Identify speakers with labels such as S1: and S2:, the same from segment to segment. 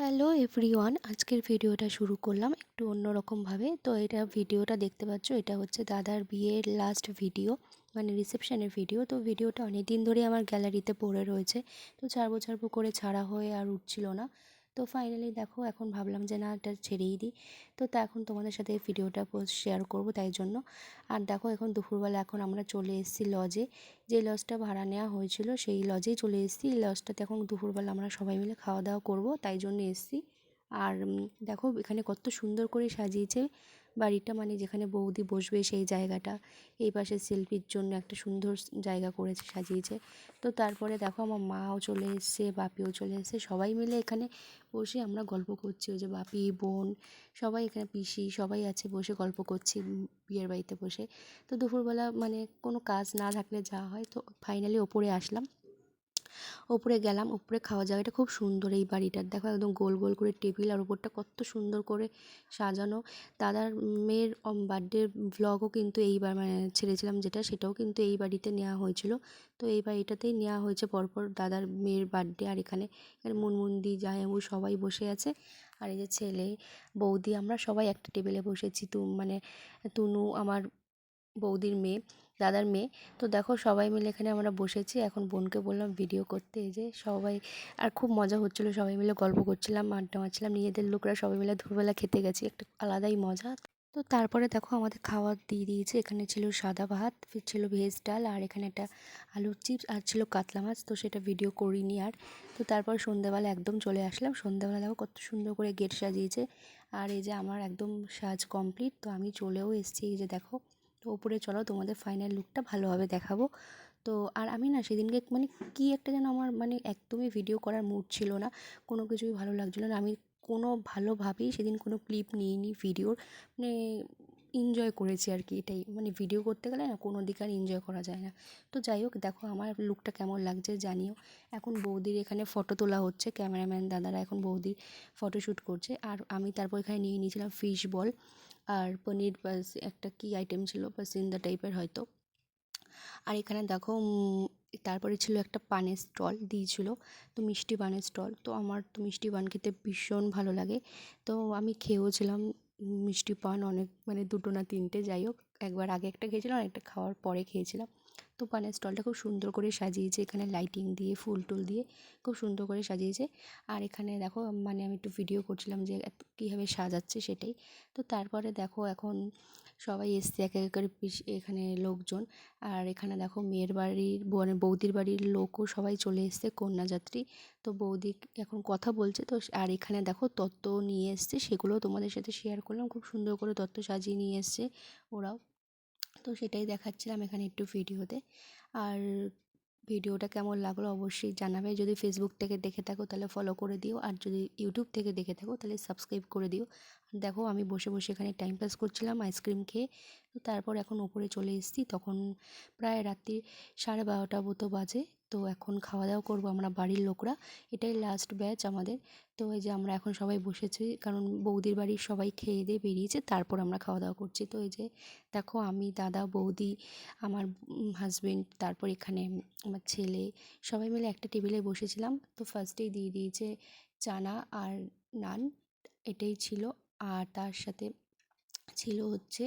S1: Hello everyone, আজকের ভিডিওটা শুরু করলাম একটু অন্যরকমভাবে। তো এটা ভিডিওটা দেখতে পাচ্ছ, এটা হচ্ছে দাদার বিয়ের লাস্ট ভিডিও মানে রিসেপশানের ভিডিও তো ভিডিওটা অনেক দিন ধরে আমার গ্যালারিতে পড়ে রয়েছে। তো ছাড়বো ছাড়বো করে ছাড়া হয়ে আর উঠছিল না। তো ফাইনালি দেখো, এখন ভাবলাম যে না, এটা ছেড়েই দিই। তো তা এখন তোমাদের সাথে ভিডিওটা শেয়ার করব তাই জন্য। আর দেখো, এখন দুপুরবেলা এখন আমরা চলে এসেছি লজে যে লজটা ভাড়া নেওয়া হয়েছিল, সেই লজেই চলে এসেছি। এই লজটাতে এখন দুপুরবেলা আমরা সবাই মিলে খাওয়া দাওয়া করব, তাই জন্য এসেছি। আর দেখো, এখানে কত সুন্দর করে সাজিয়েছে। বাড়িটা মানে যেখানে বৌদি বসবে সেই জায়গাটা। এই পাশে সেলফির জন্য একটা সুন্দর জায়গা করেছে, সাজিয়েছে। তো তারপরে দেখো আমার মাও চলে এসছে, বাপিও চলে এসছে, সবাই মিলে এখানে বসে আমরা গল্প করছি। ওই যে বাপি, বোন, সবাই এখানে পিসি, সবাই আছে বসে গল্প করছি বিয়ের বাড়িতে বসে। তো দুপুরবেলা মানে কোনো কাজ না থাকলে যাওয়া হয়, তো ফাইনালি ওপরে আসলাম। ওপরে গেলাম, ওপরে খাওয়া জায়গাটা খুব সুন্দর এই বাড়িটার দেখো একদম গোল গোল করে টেবিল আর ওপরটা কত সুন্দর করে সাজানো। দাদার মেয়ের বার্থডে ভ্লগও কিন্তু এইবার মানে ছেড়েছিলাম যেটা, সেটাও কিন্তু এই বাড়িতে নেওয়া হয়েছিল। তো এই বাড়িটাতেই নেওয়া হয়েছে। পরপর দাদার মেয়ের বার্থডে আর এখানে এখানে মুনমুন্দি জায়াবু সবাই বসে আছে। আর এই যে ছেলে, বৌদি, আমরা সবাই একটা টেবিলে বসেছি। তু মানে তুনু, আমার বৌদির মেয়ে, দাদার মেয়ে। তো দেখো সবাই মিলে এখানে আমরা বসেছি। এখন বোনকে বললাম ভিডিও করতে। যে সবাই, আর খুব মজা হচ্ছিল। সবাই মিলে গল্প করছিলাম, আড্ডা মারছিলাম। নিজেদের লোকরা সবাই মিলে দুপুরবেলা খেতে গেছি। একটা আলাদাই মজা। তো তারপরে দেখো আমাদের খাবার দিয়ে দিয়েছে। এখানে ছিল সাদা ভাত ছিল ভেজ ডাল, আর এখানে একটা আলুর চিপস, আর ছিল কাতলা মাছ। তো সেটা ভিডিও করিনি আর। তো তারপর সন্ধ্যাবেলা একদম চলে আসলাম। সন্ধ্যাবেলা দেখো কত সুন্দর করে গেট সাজিয়েছে। আর এই যে আমার একদম সাজ কমপ্লিট তো আমি চলেও এসেছি। এই যে দেখো তো ওপরে চলো তোমাদের ফাইনাল লুকটা ভালোভাবে দেখাবো। তো আর আমি না সেদিনকে মানে কী একটা যেন আমার মানে একদমই ভিডিও করার মুড ছিল না, কোনো কিছুই ভালো লাগছিল না। আমি কোনো ভালোভাবেই সেদিন কোনো ক্লিপ নিইনি ভিডিওর মানে এনজয় করেছি আর কি এটাই। মানে ভিডিও করতে গেলে না কোনো দিক আর এনজয় করা যায় না। তো যাই হোক, দেখো আমার লুকটা কেমন লাগছে জানিও। এখন বৌদির এখানে ফটো তোলা হচ্ছে ক্যামেরাম্যান দাদারা এখন বৌদির ফটোশ্যুট করছে। আর আমি তারপর এখানে নিয়ে নিয়েছিলাম ফিশ বল আর পনির একটা কী আইটেম ছিল পাসিন্দা টাইপের হয়তো। আর এখানে দেখো তারপরে ছিল একটা পানের স্টল দিয়েছিলো, তো মিষ্টি পানের স্টল তো আমার তো মিষ্টি পান খেতে ভীষণ ভালো লাগে। তো আমি খেয়েওছিলাম মিষ্টি পান অনেক মানে দুটো না তিনটে, যাই হোক। একবার আগে একটা খেয়েছিলাম, আর একটা খাওয়ার পরে খেয়েছিলাম। তো পানের স্টলটা খুব সুন্দর করে সাজিয়েছে, এখানে লাইটিং দিয়ে, ফুল টুল দিয়ে খুব সুন্দর করে সাজিয়েছে। আর এখানে দেখো মানে আমি একটু ভিডিও করছিলাম যে কীভাবে সাজাচ্ছে সেটাই। তো তারপরে দেখো, এখন সবাই এসছে এক এক এখানে লোকজন। আর এখানে দেখো, মেয়ের বাড়ির মানে বৌদির বাড়ির লোকও সবাই চলে এসছে কন্যাযাত্রী। তো বৌদি এখন কথা বলছে, তো আর এখানে দেখো তত্ত্ব নিয়ে এসছে সেগুলো তোমাদের সাথে শেয়ার করলাম। খুব সুন্দর করে তত্ত্ব সাজিয়ে নিয়ে এসছে ওরাও। তো সেটাই দেখাচ্ছিলাম এখানে একটু ভিডিওতে। আর ভিডিওটা কেমন লাগল অবশ্যই জানাবে। যদি ফেসবুক থেকে দেখে থাকো তাহলে ফলো করে দিও। আর যদি ইউটিউব থেকে দেখে থাকো তাহলে সাবস্ক্রাইব করে দিও। দেখো আমি বসে বসে এখানে টাইম পাস করছিলাম আইসক্রিম খেয়ে। তো তারপর এখন ওপরে চলে এসেছি। তখন প্রায় রাত্রি সাড়ে বারোটা মতো বাজে। তো এখন খাওয়া দাওয়া করব আমরা বাড়ির লোকরা। এটাই লাস্ট ব্যাচ আমাদের। তো এই যে আমরা এখন সবাই বসেছি, কারণ বৌদির বাড়ির সবাই খেয়ে দিয়ে বেরিয়েছে, তারপর আমরা খাওয়া দাওয়া করছি। তো এই যে দেখো আমি, দাদা, বৌদি, আমার হাজবেন্ড তারপর এখানে আমার ছেলে, সবাই মিলে একটা টেবিলে বসেছিলাম। তো ফার্স্টেই দিয়ে দিয়েছে চানা আর নান, এটাই ছিল। আর তার সাথে ছিল হচ্ছে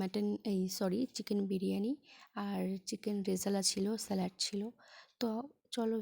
S1: মাটন এই সরি চিকেন বিরিয়ানি আর চিকেন রেজালা ছিল স্যালাড ছিল। তো চলো